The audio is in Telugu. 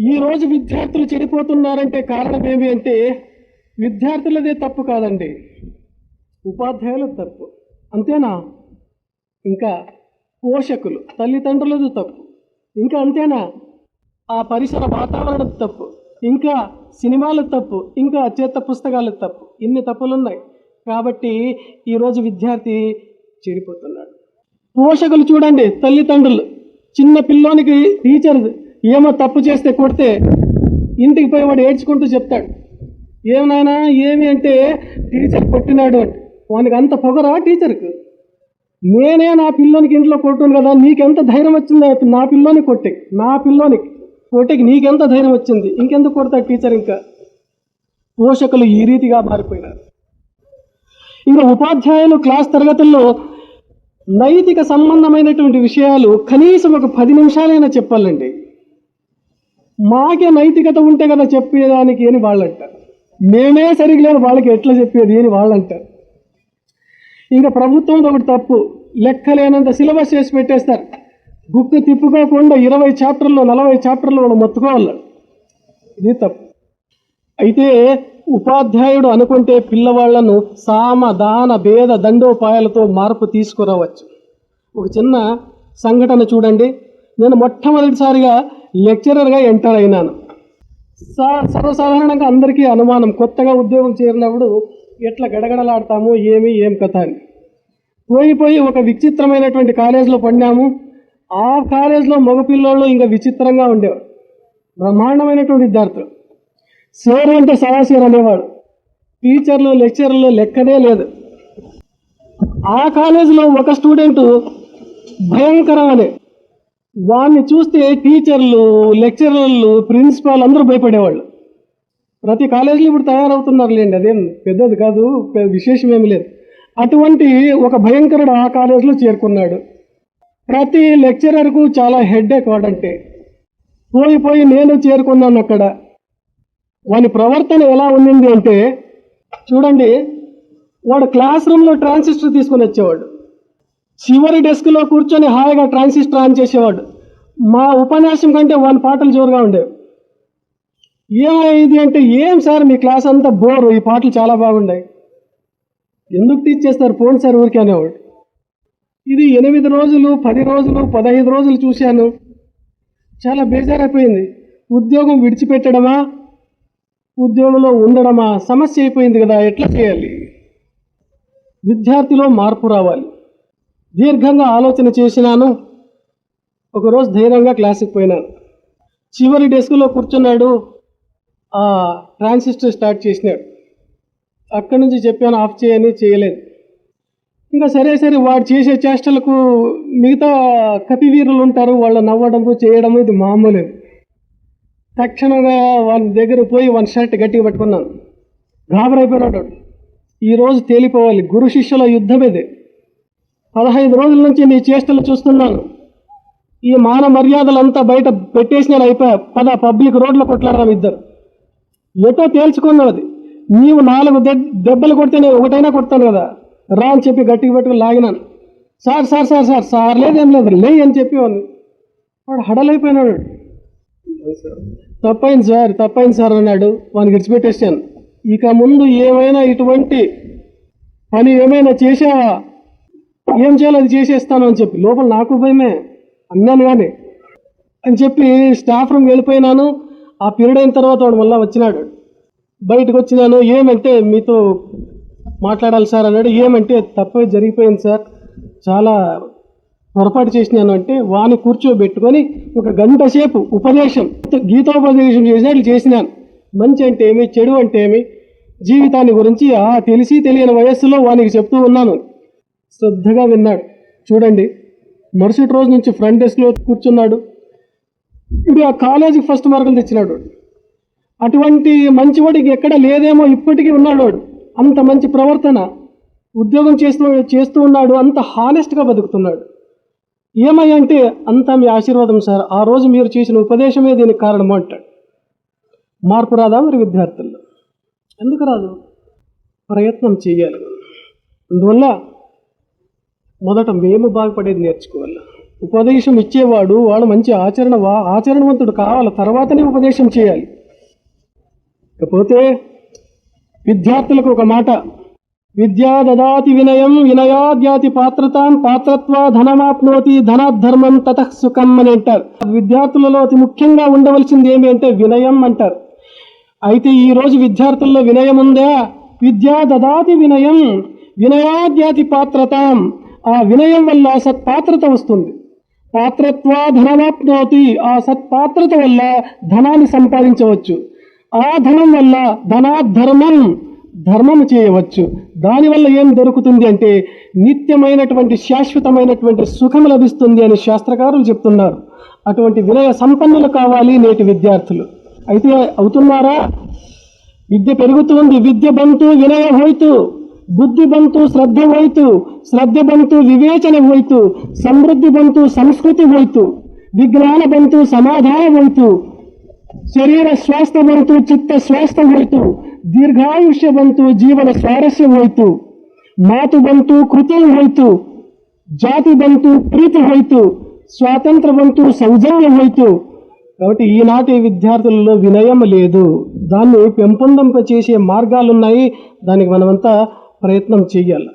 ఈ రోజు విద్యార్థులు చెడిపోతున్నారంటే కారణం ఏమి అంటే విద్యార్థులదే తప్పు కాదండి. ఉపాధ్యాయుల తప్పు. అంతేనా? ఇంకా పోషకులు తల్లిదండ్రులది తప్పు. ఇంకా అంతేనా? ఆ పరిసర వాతావరణం తప్పు. ఇంకా సినిమాల తప్పు. ఇంకా చేత పుస్తకాల తప్పు. ఇన్ని తప్పులు ఉన్నాయి కాబట్టి ఈరోజు విద్యార్థి చెడిపోతున్నాడు. పోషకులు చూడండి తల్లిదండ్రులు. చిన్న పిల్లోనికి టీచర్ ఏమో తప్పు చేస్తే కొడితే ఇంటికి పోయి వాడు ఏడ్చుకుంటూ చెప్తాడు. ఏమైనా ఏమి అంటే టీచర్ కొట్టినాడు అంటే. వానికి అంత పొగరా టీచర్కు? నేనే నా పిల్లోనికి ఇంట్లో కొట్టును కదా నీకెంత ధైర్యం వచ్చింది? నా పిల్లోని కొట్టే నా పిల్లోనికి కొట్టేకి నీకెంత ధైర్యం వచ్చింది? ఇంకెందుకు కొడతాడు టీచర్ ఇంకా? పోషకులు ఈ రీతిగా మారిపోయినారు. ఇంకా ఉపాధ్యాయులు క్లాస్ తరగతుల్లో నైతిక సంబంధమైనటువంటి విషయాలు కనీసం ఒక పది నిమిషాలైనా చెప్పాలండి. మాకే నైతికత ఉంటే కదా చెప్పేదానికి అని వాళ్ళు అంటారు మేమే సరిగ్గా వాళ్ళకి ఎట్లా చెప్పేది అని వాళ్ళు అంటారు ఇంకా ప్రభుత్వం ఒకటి తప్పు. లెక్కలేనంత సిలబస్ చేసి పెట్టేస్తారు. బుక్ తిప్పుకోకుండా ఇరవై చాప్టర్లో నలభై చాప్టర్లో వాళ్ళు మొత్తుకోవాలి. ఇది తప్పు. అయితే ఉపాధ్యాయుడు అనుకుంటే పిల్లవాళ్ళను సామ దాన భేద దండోపాయాలతో మార్పు తీసుకురావచ్చు. ఒక చిన్న సంఘటన చూడండి. నేను మొట్టమొదటిసారిగా లెక్చరర్గా ఎంటర్ అయినాను. సా సర్వసాధారణంగా అందరికీ అనుమానం కొత్తగా ఉద్యోగం చేరినప్పుడు ఎట్లా గడగడలాడతాము ఏమి ఏం కథ అని. పోయి పోయి ఒక విచిత్రమైనటువంటి కాలేజీలో పడినాము. ఆ కాలేజీలో మగపిల్లోళ్ళు ఇంకా విచిత్రంగా ఉండేవారు. బ్రహ్మాండమైనటువంటి విద్యార్థులు. సార్ అంటే సదాశివర్ అనేవాడు. టీచర్లు లెక్చర్లు లెక్కనే లేదు. ఆ కాలేజీలో ఒక స్టూడెంట్ భయంకరం అనే వాడిని చూస్తే టీచర్లు లెక్చరర్లు ప్రిన్సిపాల్ అందరూ భయపడేవాళ్ళు. ప్రతి కాలేజీలో ఇప్పుడు తయారవుతున్నారు లేండి అదేం పెద్దది కాదు విశేషం ఏమి లేదు. అటువంటి ఒక భయంకరుడు ఆ కాలేజీలో చేరుకున్నాడు. ప్రతి లెక్చరర్కు చాలా హెడ్ఏక్ వాడంటే పోయి పోయి నేను చేరుకున్నాను అక్కడ. వాని ప్రవర్తన ఎలా ఉండింది అంటే చూడండి వాడు క్లాస్ రూమ్లో ట్రాన్సిస్టర్ తీసుకొని వచ్చేవాడు. చివరి డెస్క్లో కూర్చొని హాయిగా ట్రాన్సిస్టర్ ఆన్ చేసేవాడు. మా ఉపన్యాసం కంటే వన్ పాటలు జోరుగా ఉండేవి ఏమైంది అంటే ఏం సార్? మీ క్లాస్ అంతా బోరు ఈ పాటలు చాలా బాగున్నాయి ఎందుకు తీర్చేస్తారు? పోండి సార్ ఊరికే అనేవాడు. ఇది ఎనిమిది రోజులు పది రోజులు పదహైదు రోజులు చూశాను. చాలా బేజారైపోయింది. ఉద్యోగం విడిచిపెట్టడమా? ఉద్యోగంలో ఉండడమా? సమస్య అయిపోయింది కదా ఎట్లా చేయాలి? విద్యార్థిలో మార్పు రావాలి. దీర్ఘంగా ఆలోచన చేసినాను. ఒకరోజు ధైర్యంగా క్లాస్కి పోయినాను చివరి డెస్క్లో కూర్చున్నాడు. ఆ ట్రాన్సిస్టర్ స్టార్ట్ చేసినాడు. అక్కడి నుంచి చెప్పాను ఆఫ్ చేయని చేయలేదు. ఇంకా సరే సరే వాడు చేసే చేష్టలకు మిగతా కపివీరులు ఉంటారు వాళ్ళు నవ్వడము చేయడము ఇది మామూలు. తక్షణంగా వాళ్ళ దగ్గర పోయి వన్ షర్ట్ గట్టిగా పట్టుకున్నాను. గాబరైపోయినాడు ఈరోజు తేలిపోవాలి. గురు శిష్యుల యుద్ధం ఇది. పదహైదు రోజుల నుంచి నీ చేష్టలు చూస్తున్నాను. ఈ మాన మర్యాదలంతా బయట పెట్టేసిన అయిపోయా పద పబ్లిక్ రోడ్లో కొట్లాడదాం ఇద్దరు. ఎటో తేల్చుకున్నది. నీవు నాలుగు దెబ్బలు కొడితే నేను ఒకటైనా కొడతాను కదా. రా అని చెప్పి గట్టిగా పెట్టుకుని లాగినాను. Sir sir sir sir sir లేదేం లేదు లే అని చెప్పి వాడు వాడు హడలైపోయినాడు. తప్పైంది సార్ తప్పైంది సార్ అన్నాడు. వాడిని విడిచిపెట్టేసాను ఇక ముందు ఏమైనా ఇటువంటి పని ఏమైనా చేసావా ఏం చేయాలో? అది చేసేస్తాను అని చెప్పి. లోపల నాకు భయమే. అన్నాను కానీ. అని చెప్పి స్టాఫ్ రూమ్ వెళ్ళిపోయినాను. ఆ పీరియడ్ అయిన తర్వాత వాడు మళ్ళీ వచ్చినాడు. బయటకు వచ్చినాను. ఏమంటే మీతో మాట్లాడాలి సార్ అన్నాడు. ఏమంటే తప్పే జరిగిపోయింది సార్. చాలా పొరపాటు చేసినాను అంటే వాని కూర్చోబెట్టుకొని ఒక గంట సేపు ఉపదేశం గీతోపదేశం చేసినట్లు చేసినాను. మంచి అంటే ఏమి చెడు అంటే ఏమి? జీవితాన్ని గురించి ఆ తెలిసి తెలియని వయస్సులో వానికి చెప్తూ ఉన్నాను. శ్రద్ధగా విన్నాడు. చూడండి మరుసటి రోజు నుంచి ఫ్రంట్ డెస్క్లో కూర్చున్నాడు. ఇప్పుడు ఆ కాలేజీకి ఫస్ట్ మార్కులు తెచ్చినాడు. అటువంటి మంచివాడికి ఎక్కడ లేదేమో ఇప్పటికీ ఉన్నాడు వాడు అంత మంచి ప్రవర్తన ఉద్యోగం చేస్తూ చేస్తూ ఉన్నాడు. అంత హానెస్ట్గా బతుకుతున్నాడు. ఏమయ్యా అంటే అంతా మీ ఆశీర్వాదం సార్. ఆ రోజు మీరు చేసిన ఉపదేశమే దీనికి కారణం అంటాడు. మార్పు రాదా మరి విద్యార్థుల్లో? ఎందుకు రాదు? ప్రయత్నం చేయాలి. అందువల్ల మొదట మేము బాగుపడేది నేర్చుకోవాలి? ఉపదేశం ఇచ్చేవాడు వాడు మంచి ఆచరణ ఆచరణవంతుడు కావాలి? తర్వాతనే ఉపదేశం చేయాలి. ఇకపోతే విద్యార్థులకు ఒక మాట. విద్యా దదాతి వినయం వినయాద్యాతి పాత్రతాం పాత్రత్వ ధనమాప్నోతి ధనాధర్మం తత సుఖం అని అంటారు. విద్యార్థులలో అతి ముఖ్యంగా ఉండవలసింది ఏమి అంటే వినయం అంటారు. అయితే ఈరోజు విద్యార్థుల్లో వినయం ఉందా విద్యా దదాతి వినయం వినయాద్యాతి పాత్రతాం ఆ వినయం వల్ల సత్పాత్రత వస్తుంది. పాత్రత్వా ధనమాప్నోతి ఆ సత్పాత్రత వల్ల ధనాన్ని సంపాదించవచ్చు. ఆ ధనం వల్ల ధనాధర్మం ధర్మం చేయవచ్చు. దానివల్ల ఏం దొరుకుతుంది అంటే నిత్యమైనటువంటి శాశ్వతమైనటువంటి సుఖం లభిస్తుంది అని శాస్త్రకారులు చెప్తున్నారు. అటువంటి వినయ సంపన్నులు కావాలి నేటి విద్యార్థులు. అయితే అవుతున్నారా? విద్య పెరుగుతుంది విద్య బంతు వినయ హోయితూ. బుద్ధి బంతు శ్రద్ధ వైతు శ్రద్ధ బంతు వివేచన వైతు సమృద్ధి బంతు సంస్కృతి వైతు విజ్ఞాన బంతు సమాధాన వైతు శరీర స్వాస్థ బంతు చిత్త స్వాస్థ వైతు దీర్ఘాయుష్య బంతు జీవన స్వారస్యం వైతు మాతు బంతు కృతి వైతు జాతి బంతు ప్రీతి వైతు స్వాతంత్ర బంతు సౌజన్యం వైతు కాబట్టి ఈనాటి విద్యార్థులలో వినయం లేదు. దాన్ని పెంపొందింపచేసే మార్గాలున్నాయి. దానికి మనమంతా ప్రయత్నం చేయాలి.